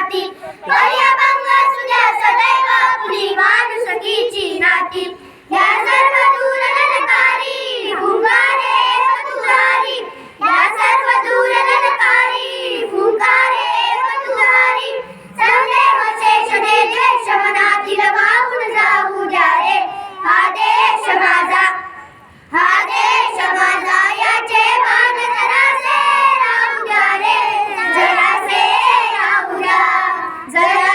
জাতি जरा